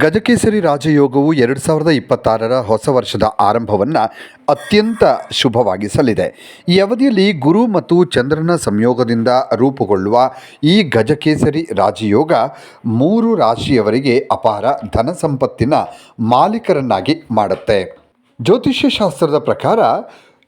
ಗಜಕೇಸರಿ ರಾಜಯೋಗವು ಎರಡು ಸಾವಿರದ ಇಪ್ಪತ್ತಾರರ ಹೊಸ ವರ್ಷದ ಆರಂಭವನ್ನು ಅತ್ಯಂತ ಶುಭವಾಗಿಸಲಿದೆ. ಈ ಅವಧಿಯಲ್ಲಿ ಗುರು ಮತ್ತು ಚಂದ್ರನ ಸಂಯೋಗದಿಂದ ರೂಪುಗೊಳ್ಳುವ ಈ ಗಜಕೇಸರಿ ರಾಜಯೋಗ ಮೂರು ರಾಶಿಯವರಿಗೆ ಅಪಾರ ಧನ ಸಂಪತ್ತಿನ ಮಾಲೀಕರನ್ನಾಗಿ ಮಾಡುತ್ತೆ. ಜ್ಯೋತಿಷ್ಯ ಶಾಸ್ತ್ರದ ಪ್ರಕಾರ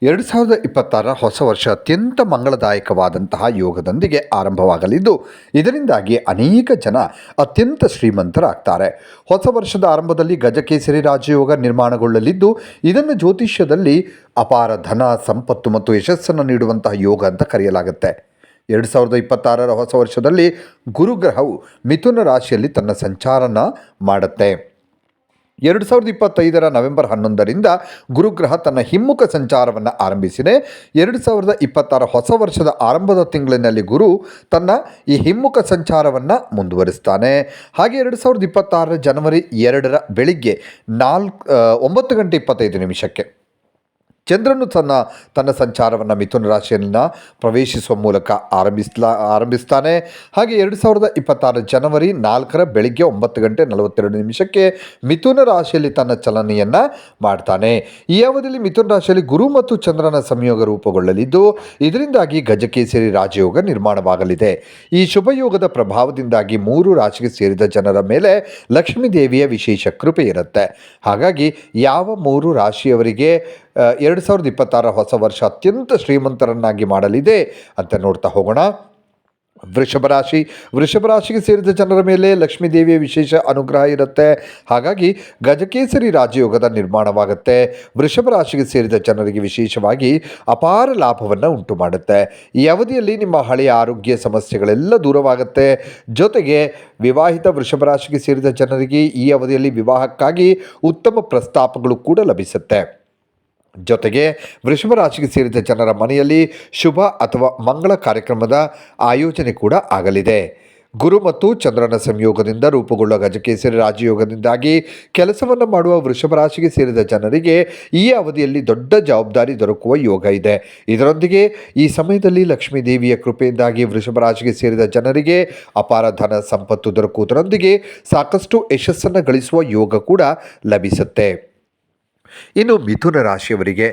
ಎರಡು ಸಾವಿರದ ಇಪ್ಪತ್ತಾರರ ಹೊಸ ವರ್ಷ ಅತ್ಯಂತ ಮಂಗಳದಾಯಕವಾದಂತಹ ಯೋಗದೊಂದಿಗೆ ಆರಂಭವಾಗಲಿದ್ದು, ಇದರಿಂದಾಗಿ ಅನೇಕ ಜನ ಅತ್ಯಂತ ಶ್ರೀಮಂತರಾಗ್ತಾರೆ. ಹೊಸ ವರ್ಷದ ಆರಂಭದಲ್ಲಿ ಗಜಕೇಸರಿ ರಾಜಯೋಗ ನಿರ್ಮಾಣಗೊಳ್ಳಲಿದ್ದು, ಇದನ್ನು ಜ್ಯೋತಿಷ್ಯದಲ್ಲಿ ಅಪಾರ ಧನ, ಸಂಪತ್ತು ಮತ್ತು ಯಶಸ್ಸನ್ನು ನೀಡುವಂತಹ ಯೋಗ ಅಂತ ಕರೆಯಲಾಗುತ್ತೆ. ಎರಡು ಸಾವಿರದ ಇಪ್ಪತ್ತಾರರ ಹೊಸ ವರ್ಷದಲ್ಲಿ ಗುರುಗ್ರಹವು ಮಿಥುನ ರಾಶಿಯಲ್ಲಿ ತನ್ನ ಸಂಚಾರನ ಮಾಡುತ್ತೆ. ಎರಡು ಸಾವಿರದ ಇಪ್ಪತ್ತೈದರ ನವೆಂಬರ್ ಹನ್ನೊಂದರಿಂದ ಗುರುಗ್ರಹ ತನ್ನ ಹಿಮ್ಮುಖ ಸಂಚಾರವನ್ನು ಆರಂಭಿಸಿದೆ. ಎರಡು ಸಾವಿರದ ಇಪ್ಪತ್ತಾರ ಹೊಸ ವರ್ಷದ ಆರಂಭದ ತಿಂಗಳಿನಲ್ಲಿ ಗುರು ತನ್ನ ಈ ಹಿಮ್ಮುಖ ಸಂಚಾರವನ್ನು ಮುಂದುವರಿಸ್ತಾನೆ. ಹಾಗೆ ಎರಡು ಸಾವಿರದ ಇಪ್ಪತ್ತಾರರ ಜನವರಿ ಎರಡರ ಬೆಳಿಗ್ಗೆ ನಾಲ್ಕು ಒಂಬತ್ತು ಗಂಟೆ ಇಪ್ಪತ್ತೈದು ನಿಮಿಷಕ್ಕೆ. ಚಂದ್ರನು ತನ್ನ ತನ್ನ ಸಂಚಾರವನ್ನು ಮಿಥುನ ರಾಶಿಯನ್ನು ಪ್ರವೇಶಿಸುವ ಮೂಲಕ ಆರಂಭಿಸ್ಲಾ, ಆರಂಭಿಸ್ತಾನೆ. ಹಾಗೆ ಎರಡು ಸಾವಿರದ ಇಪ್ಪತ್ತಾರು ಜನವರಿ ನಾಲ್ಕರ ಬೆಳಿಗ್ಗೆ ಒಂಬತ್ತು ಗಂಟೆ ನಲವತ್ತೆರಡು ನಿಮಿಷಕ್ಕೆ ಮಿಥುನ ರಾಶಿಯಲ್ಲಿ ತನ್ನ ಚಲನೆಯನ್ನು ಮಾಡ್ತಾನೆ. ಈ ಅವಧಿಯಲ್ಲಿ ಮಿಥುನ ರಾಶಿಯಲ್ಲಿ ಗುರು ಮತ್ತು ಚಂದ್ರನ ಸಂಯೋಗ ರೂಪುಗೊಳ್ಳಲಿದ್ದು, ಇದರಿಂದಾಗಿ ಗಜಕೇಸರಿ ರಾಜಯೋಗ ನಿರ್ಮಾಣವಾಗಲಿದೆ. ಈ ಶುಭಯೋಗದ ಪ್ರಭಾವದಿಂದಾಗಿ ಮೂರು ರಾಶಿಗೆ ಸೇರಿದ ಜನರ ಮೇಲೆ ಲಕ್ಷ್ಮೀ ದೇವಿಯ ವಿಶೇಷ ಕೃಪೆ ಇರುತ್ತೆ. ಹಾಗಾಗಿ ಯಾವ ಮೂರು ರಾಶಿಯವರಿಗೆ ಎರಡು ಸಾವಿರದ ಇಪ್ಪತ್ತಾರ ಹೊಸ ವರ್ಷ ಅತ್ಯಂತ ಶ್ರೀಮಂತರನ್ನಾಗಿ ಮಾಡಲಿದೆ ಅಂತ ನೋಡ್ತಾ ಹೋಗೋಣ. ವೃಷಭ ರಾಶಿ, ವೃಷಭ ರಾಶಿಗೆ ಸೇರಿದ ಜನರ ಮೇಲೆ ಲಕ್ಷ್ಮೀ ದೇವಿಯ ವಿಶೇಷ ಅನುಗ್ರಹ ಇರುತ್ತೆ. ಹಾಗಾಗಿ ಗಜಕೇಸರಿ ರಾಜಯೋಗದ ನಿರ್ಮಾಣವಾಗುತ್ತೆ. ವೃಷಭ ರಾಶಿಗೆ ಸೇರಿದ ಜನರಿಗೆ ವಿಶೇಷವಾಗಿ ಅಪಾರ ಲಾಭವನ್ನು ಉಂಟು ಮಾಡುತ್ತೆ ಈ ಅವಧಿಯಲ್ಲಿ ನಿಮ್ಮ ಹಳೆಯ ಆರೋಗ್ಯ ಸಮಸ್ಯೆಗಳೆಲ್ಲ ದೂರವಾಗುತ್ತೆ. ಜೊತೆಗೆ ವಿವಾಹಿತ ವೃಷಭ ರಾಶಿಗೆ ಸೇರಿದ ಜನರಿಗೆ ಈ ಅವಧಿಯಲ್ಲಿ ವಿವಾಹಕ್ಕಾಗಿ ಉತ್ತಮ ಪ್ರಸ್ತಾಪಗಳು ಕೂಡ ಲಭಿಸುತ್ತೆ. ಜೊತೆಗೆ ವೃಷಭ ರಾಶಿಗೆ ಸೇರಿದ ಜನರ ಮನೆಯಲ್ಲಿ ಶುಭ ಅಥವಾ ಮಂಗಳ ಕಾರ್ಯಕ್ರಮದ ಆಯೋಜನೆ ಕೂಡ ಆಗಲಿದೆ. ಗುರು ಮತ್ತು ಚಂದ್ರನ ಸಂಯೋಗದಿಂದ ರೂಪುಗೊಳ್ಳುವ ಗಜಕೇಸರಿ ರಾಜಯೋಗದಿಂದಾಗಿ ಕೆಲಸವನ್ನು ಮಾಡುವ ವೃಷಭ ರಾಶಿಗೆ ಸೇರಿದ ಜನರಿಗೆ ಈ ಅವಧಿಯಲ್ಲಿ ದೊಡ್ಡ ಜವಾಬ್ದಾರಿ ದೊರಕುವ ಯೋಗ ಇದೆ. ಇದರೊಂದಿಗೆ ಈ ಸಮಯದಲ್ಲಿ ಲಕ್ಷ್ಮೀ ದೇವಿಯ ಕೃಪೆಯಿಂದಾಗಿ ವೃಷಭ ರಾಶಿಗೆ ಸೇರಿದ ಜನರಿಗೆ ಅಪಾರ ಧನ ಸಂಪತ್ತು ದೊರಕುವುದರೊಂದಿಗೆ ಸಾಕಷ್ಟು ಯಶಸ್ಸನ್ನು ಗಳಿಸುವ ಯೋಗ ಕೂಡ ಲಭಿಸುತ್ತೆ. ಇನ್ನು ಮಿಥುನ ರಾಶಿಯವರಿಗೆ,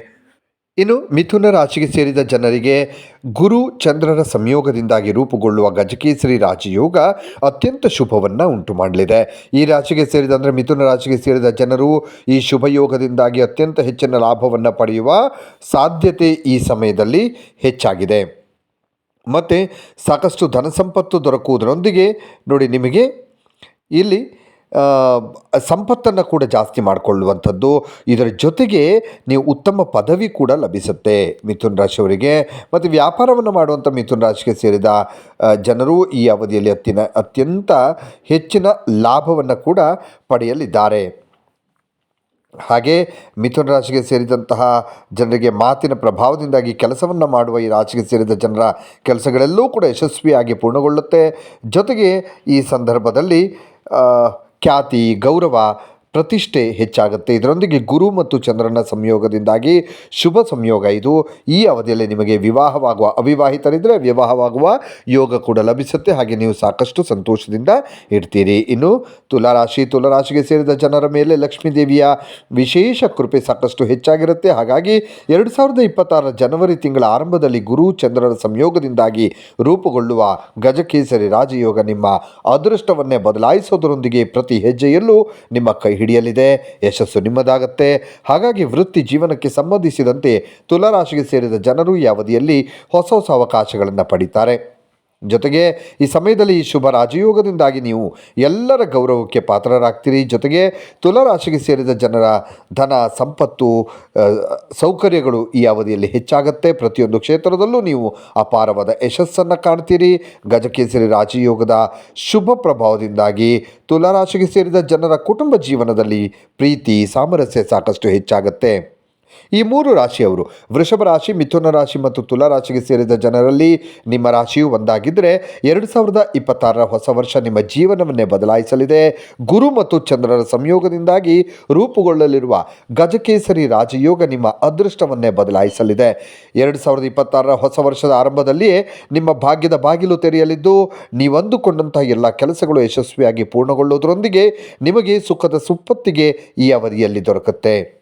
ಇನ್ನು ಮಿಥುನ ರಾಶಿಗೆ ಸೇರಿದ ಜನರಿಗೆ ಗುರು ಚಂದ್ರರ ಸಂಯೋಗದಿಂದಾಗಿ ರೂಪುಗೊಳ್ಳುವ ಗಜಕೇಸರಿ ರಾಜಯೋಗ ಅತ್ಯಂತ ಶುಭವನ್ನು ಉಂಟು ಮಾಡಲಿದೆ. ಈ ರಾಶಿಗೆ ಸೇರಿದ ಅಂದರೆ ಮಿಥುನ ರಾಶಿಗೆ ಸೇರಿದ ಜನರು ಈ ಶುಭ ಯೋಗದಿಂದಾಗಿ ಅತ್ಯಂತ ಹೆಚ್ಚಿನ ಲಾಭವನ್ನು ಪಡೆಯುವ ಸಾಧ್ಯತೆ ಈ ಸಮಯದಲ್ಲಿ ಹೆಚ್ಚಾಗಿದೆ. ಮತ್ತು ಸಾಕಷ್ಟು ಧನ ಸಂಪತ್ತು ದೊರಕುವುದರೊಂದಿಗೆ ನೋಡಿ ನಿಮಗೆ ಇಲ್ಲಿ ಸಂಪತ್ತನ್ನು ಕೂಡ ಜಾಸ್ತಿ ಮಾಡಿಕೊಳ್ಳುವಂಥದ್ದು. ಇದರ ಜೊತೆಗೆ ನೀವು ಉತ್ತಮ ಪದವಿ ಕೂಡ ಲಭಿಸುತ್ತೆ ಮಿಥುನ್ ರಾಶಿಯವರಿಗೆ. ಮತ್ತು ವ್ಯಾಪಾರವನ್ನು ಮಾಡುವಂಥ ಮಿಥುನ್ ರಾಶಿಗೆ ಸೇರಿದ ಜನರು ಈ ಅವಧಿಯಲ್ಲಿ ಅತ್ತಿನ, ಅತ್ಯಂತ ಹೆಚ್ಚಿನ ಲಾಭವನ್ನು ಕೂಡ ಪಡೆಯಲಿದ್ದಾರೆ. ಹಾಗೆ ಮಿಥುನ ರಾಶಿಗೆ ಸೇರಿದಂತಹ ಜನರಿಗೆ ಮಾತಿನ ಪ್ರಭಾವದಿಂದಾಗಿ ಕೆಲಸವನ್ನು ಮಾಡುವ ಈ ರಾಶಿಗೆ ಸೇರಿದ ಜನರ ಕೆಲಸಗಳೆಲ್ಲವೂ ಕೂಡ ಯಶಸ್ವಿಯಾಗಿ ಪೂರ್ಣಗೊಳ್ಳುತ್ತೆ. ಜೊತೆಗೆ ಈ ಸಂದರ್ಭದಲ್ಲಿ ಖ್ಯಾತಿ ಗೌರವ ಪ್ರತಿಷ್ಠೆ ಹೆಚ್ಚಾಗುತ್ತೆ. ಇದರೊಂದಿಗೆ ಗುರು ಮತ್ತು ಚಂದ್ರನ ಸಂಯೋಗದಿಂದಾಗಿ ಶುಭ ಸಂಯೋಗ ಇದು. ಈ ಅವಧಿಯಲ್ಲಿ ನಿಮಗೆ ವಿವಾಹವಾಗುವ ಅವಿವಾಹಿತರಿದ್ದರೆ ವಿವಾಹವಾಗುವ ಯೋಗ ಕೂಡ ಲಭಿಸುತ್ತೆ. ಹಾಗೆ ನೀವು ಸಾಕಷ್ಟು ಸಂತೋಷದಿಂದ ಇರ್ತೀರಿ. ಇನ್ನು ತುಲಾರಾಶಿ, ತುಲಾರಾಶಿಗೆ ಸೇರಿದ ಜನರ ಮೇಲೆ ಲಕ್ಷ್ಮೀ ದೇವಿಯ ವಿಶೇಷ ಕೃಪೆ ಸಾಕಷ್ಟು ಹೆಚ್ಚಾಗಿರುತ್ತೆ. ಹಾಗಾಗಿ ಎರಡು ಸಾವಿರದ ಇಪ್ಪತ್ತಾರರ ಜನವರಿ ತಿಂಗಳ ಆರಂಭದಲ್ಲಿ ಗುರು ಚಂದ್ರನ ಸಂಯೋಗದಿಂದಾಗಿ ರೂಪುಗೊಳ್ಳುವ ಗಜಕೇಸರಿ ರಾಜಯೋಗ ನಿಮ್ಮ ಅದೃಷ್ಟವನ್ನೇ ಬದಲಾಯಿಸೋದರೊಂದಿಗೆ ಪ್ರತಿ ಹೆಜ್ಜೆಯಲ್ಲೂ ನಿಮ್ಮ ಕೈ ಹಿಡಿಯಲಿದೆ. ಯಶಸ್ಸು ನಿಮ್ಮದಾಗತ್ತೆ. ಹಾಗಾಗಿ ವೃತ್ತಿ ಜೀವನಕ್ಕೆ ಸಂಬಂಧಿಸಿದಂತೆ ತುಲಾರಾಶಿಗೆ ಸೇರಿದ ಜನರು ಈ ಅವಧಿಯಲ್ಲಿ ಹೊಸ ಹೊಸ ಅವಕಾಶಗಳನ್ನು ಪಡಿತಾರೆ. ಜೊತೆಗೆ ಈ ಸಮಯದಲ್ಲಿ ಈ ಶುಭ ರಾಜಯೋಗದಿಂದಾಗಿ ನೀವು ಎಲ್ಲರ ಗೌರವಕ್ಕೆ ಪಾತ್ರರಾಗ್ತೀರಿ. ಜೊತೆಗೆ ತುಲರಾಶಿಗೆ ಸೇರಿದ ಜನರ ಧನ, ಸಂಪತ್ತು ಸೌಕರ್ಯಗಳು ಈ ಅವಧಿಯಲ್ಲಿ ಹೆಚ್ಚಾಗುತ್ತೆ. ಪ್ರತಿಯೊಂದು ಕ್ಷೇತ್ರದಲ್ಲೂ ನೀವು ಅಪಾರವಾದ ಯಶಸ್ಸನ್ನು ಕಾಣ್ತೀರಿ. ಗಜಕೇಸರಿ ರಾಜಯೋಗದ ಶುಭ ಪ್ರಭಾವದಿಂದಾಗಿ ತುಲಾರಾಶಿಗೆ ಸೇರಿದ ಜನರ ಕುಟುಂಬ ಜೀವನದಲ್ಲಿ ಪ್ರೀತಿ, ಸಾಮರಸ್ಯ ಸಾಕಷ್ಟು ಹೆಚ್ಚಾಗುತ್ತೆ. ಈ ಮೂರು ರಾಶಿಯವರು ವೃಷಭ ರಾಶಿ, ಮಿಥುನ ರಾಶಿ ಮತ್ತು ತುಲಾ ರಾಶಿಗೆ ಸೇರಿದ ಜನರಲ್ಲಿ ನಿಮ್ಮ ರಾಶಿಯು ಒಂದಾಗಿದ್ದರೆ ಎರಡು ಸಾವಿರದ ಇಪ್ಪತ್ತಾರರ ಹೊಸ ವರ್ಷ ನಿಮ್ಮ ಜೀವನವನ್ನೇ ಬದಲಾಯಿಸಲಿದೆ. ಗುರು ಮತ್ತು ಚಂದ್ರರ ಸಂಯೋಗದಿಂದಾಗಿ ರೂಪುಗೊಳ್ಳಲಿರುವ ಗಜಕೇಸರಿ ರಾಜಯೋಗ ನಿಮ್ಮ ಅದೃಷ್ಟವನ್ನೇ ಬದಲಾಯಿಸಲಿದೆ. ಎರಡು ಸಾವಿರದ ಇಪ್ಪತ್ತಾರರ ಹೊಸ ವರ್ಷದ ಆರಂಭದಲ್ಲಿಯೇ ನಿಮ್ಮ ಭಾಗ್ಯದ ಬಾಗಿಲು ತೆರೆಯಲಿದ್ದು, ನೀವಂದುಕೊಂಡಂತಹ ಎಲ್ಲ ಕೆಲಸಗಳು ಯಶಸ್ವಿಯಾಗಿ ಪೂರ್ಣಗೊಳ್ಳುವುದರೊಂದಿಗೆ ನಿಮಗೆ ಸುಖದ ಸುಪ್ಪತ್ತಿಗೆ ಈ ಅವಧಿಯಲ್ಲಿ ದೊರಕುತ್ತೆ.